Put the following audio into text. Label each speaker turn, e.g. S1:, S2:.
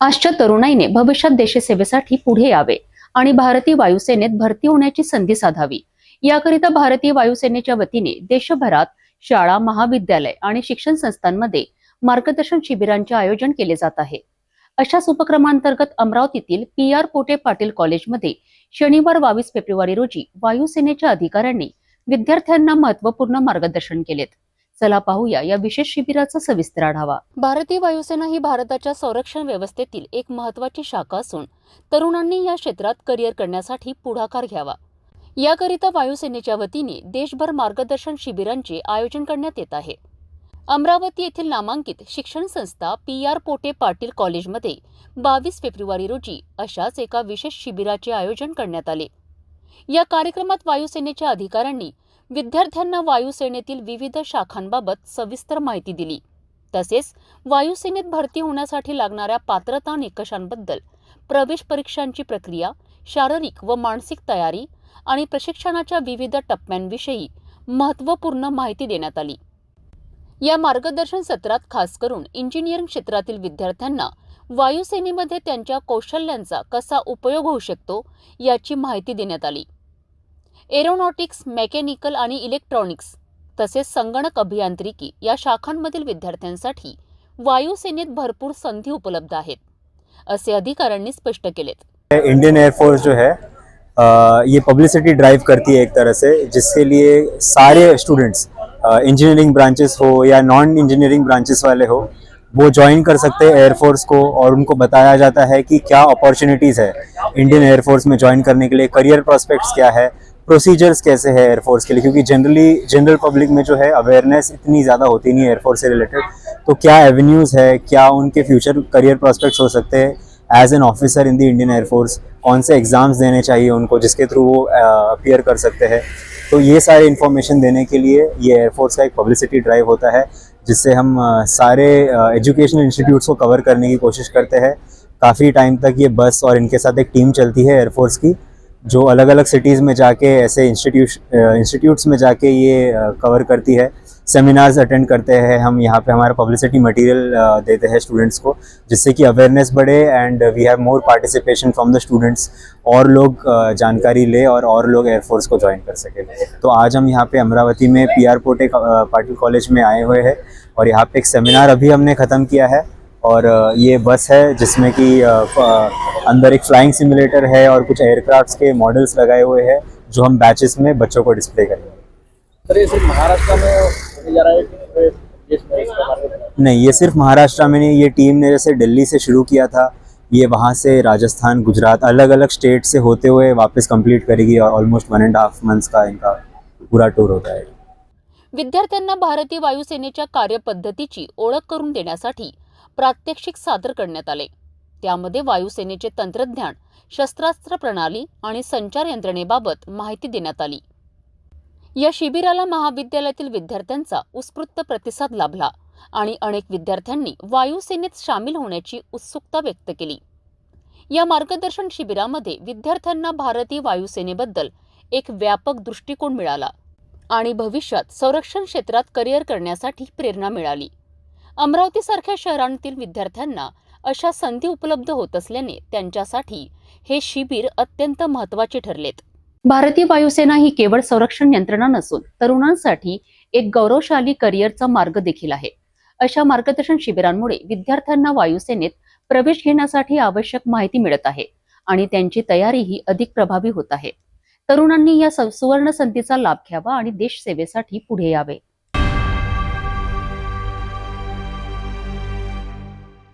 S1: आजच्या तरुणाईने भविष्यात देशसेवेसाठी पुढे यावे आणि भारतीय वायुसेनेत भरती होण्याची संधी साधावी. याकरिता भारतीय वायुसेनेच्या वतीने देशभरात शाळा महाविद्यालय आणि शिक्षण संस्थांमध्ये मार्गदर्शन शिबिरांचे आयोजन केले जात आहे. अशाच उपक्रमांतर्गत अमरावतीतील पी आर पोटे पाटील कॉलेजमध्ये शनिवार बावीस फेब्रुवारी रोजी वायुसेनेच्या अधिकाऱ्यांनी विद्यार्थ्यांना महत्त्वपूर्ण मार्गदर्शन केलेत. चला पाहूया या विशेष शिबिराचा सविस्तर आढावा. भारतीय वायुसेना ही भारताच्या संरक्षण व्यवस्थेतील एक महत्वाची शाखा असून तरुणांनी या क्षेत्रात करिअर करण्यासाठी पुढाकार घ्यावा. याकरिता वायुसेनेच्या वतीने देशभर मार्गदर्शन शिबिरांचे आयोजन करण्यात येत आहे. अमरावती येथील नामांकित शिक्षण संस्था पी आर पोटे पाटील कॉलेजमध्ये बावीस फेब्रुवारी रोजी अशाच एका विशेष शिबिराचे आयोजन करण्यात आले. या कार्यक्रमात वायुसेनेच्या अधिकाऱ्यांनी विद्यार्थ्यांना वायुसेनेतील विविध शाखांबाबत सविस्तर माहिती दिली. तसेच वायुसेनेत भरती होण्यासाठी लागणाऱ्या पात्रता निकषांबद्दल प्रवेश परीक्षांची प्रक्रिया शारीरिक व मानसिक तयारी आणि प्रशिक्षणाच्या विविध टप्प्यांविषयी महत्त्वपूर्ण माहिती देण्यात आली. या मार्गदर्शन सत्रात खास करून इंजिनिअरिंग क्षेत्रातील विद्यार्थ्यांना वायुसेनेमध्ये त्यांच्या कौशल्यांचा कसा उपयोग होऊ शकतो याची माहिती देण्यात आली. एरोनॉटिक्स मेकॅनिकल आणि इलेक्ट्रॉनिक्स तसेच संगणक अभियांत्रिकी या शाखांमधील विद्यार्थ्यांसाठी वायुसेनेत भरपूर संधी उपलब्ध आहेत असे अधिकाऱ्यांनी स्पष्ट केलेत.
S2: इंडियन एयरफोर्स जो है ये पब्लिसिटी ड्राइव करती है एक तरह से जिसके लिए सारे स्टूडेंट्स इंजीनियरिंग ब्रांचेस हो या नॉन इंजीनियरिंग ब्रांचेस वाले हो वो ज्वाइन कर सकते हैं एयरफोर्स को और उनको बताया जाता है कि क्या अपॉर्चुनिटीज़ है इंडियन एयरफोर्स में ज्वाइन करने के लिए करियर प्रोस्पेक्ट्स क्या है प्रोसीजर्स कैसे है एयरफोर्स के लिए? क्योंकि जनरली जनरल पब्लिक में जो है अवेयरनेस इतनी ज़्यादा होती नहीं है एयरफोर्स से रिलेटेड तो क्या एवेन्यूज़ है? क्या उनके फ्यूचर करियर प्रोस्पेक्ट्स हो सकते हैं? As an officer in the Indian air force कौन से एग्ज़ाम्स देने चाहिए उनको, जिसके थ्रू वो अपियर कर सकते हैं? तो ये सारे इन्फॉर्मेशन देने के लिए ये एयरफोर्स का एक पब्लिसिटी ड्राइव होता है, जिससे हम सारे एजुकेशनल इंस्टीट्यूट्स को कवर करने की कोशिश करते हैं। काफ़ी टाइम तक ये बस और इनके साथ एक टीम चलती है एयरफोर्स की। जो अलग अलग सिटीज़ में जाके, ऐसे इंस्टीट्यूट इंस्टीट्यूट्स में जाके ये कवर करती है। सेमिनार्स अटेंड करते हैं, हम यहाँ पे हमारा पब्लिसिटी मटेरियल देते हैं स्टूडेंट्स को, जिससे कि अवेयरनेस बढ़े and we have more participation from the students और लोग जानकारी ले और और लोग एयरफोर्स को ज्वाइन कर सके। तो आज हम यहाँ पे अमरावती में P R Pote Patil college में आए हुए हैं और यहाँ पे एक सेमिनार अभी हमने ख़त्म किया है। और ये बस है जिसमें कि अंदर एक फ्लाइंग सिमुलेटर है और कुछ एयरक्राफ्ट्स के मॉडल्स लगाए हुए हैं जो हम बैचेस में बच्चों को डिस्प्ले करेंगे
S3: सर ये सिर्फ़ महाराष्ट्र में जा रहा है कि देश में
S2: नहीं ये सिर्फ़ महाराष्ट्र में नहीं ये टीम ने जैसे दिल्ली से शुरू किया था ये वहाँ से राजस्थान गुजरात अलग अलग स्टेट से होते हुए वापस कंप्लीट करेगी और almost one and half months का इनका पूरा टूर होता है।
S1: विद्यार्थ्यांना भारतीय वायुसेनेच्या कार्यपद्धतीची ओळख करून देण्यासाठी प्रात्यक्षिक सादर करण्यात आले. त्यामध्ये वायुसेनेचे तंत्रज्ञान शस्त्रास्त्र प्रणाली आणि संचार यंत्रणेबाबत माहिती देण्यात आली. या शिबिराला महाविद्यालयातील विद्यार्थ्यांचा उत्स्फूर्त प्रतिसाद लाभला आणि अनेक विद्यार्थ्यांनी वायुसेनेत सामील होण्याची उत्सुकता व्यक्त केली. या मार्गदर्शन शिबिरामध्ये विद्यार्थ्यांना भारतीय वायुसेनेबद्दल एक व्यापक दृष्टिकोन मिळाला आणि भविष्यात संरक्षण क्षेत्रात करिअर करण्यासाठी प्रेरणा मिळाली. अमरावतीसारख्या शहरांतील विद्यार्थ्यांना अशा संधी उपलब्ध होत असल्याने त्यांच्यासाठी हे शिबिर अत्यंत महत्त्वाचे ठरलेत. भारतीय वायुसेना ही केवळ संरक्षण यंत्रणा नसून तरुणांसाठी एक गौरवशाली करिअरचा मार्ग देखील आहे. अशा मार्गदर्शन शिबिरांमुळे विद्यार्थ्यांना वायुसेनेत प्रवेश घेण्यासाठी आवश्यक माहिती मिळत आहे आणि त्यांची तयारीही अधिक प्रभावी होत आहे. तरुणांनी या सुवर्ण संधीचा लाभ घ्यावा आणि देश सेवेसाठी पुढे यावे.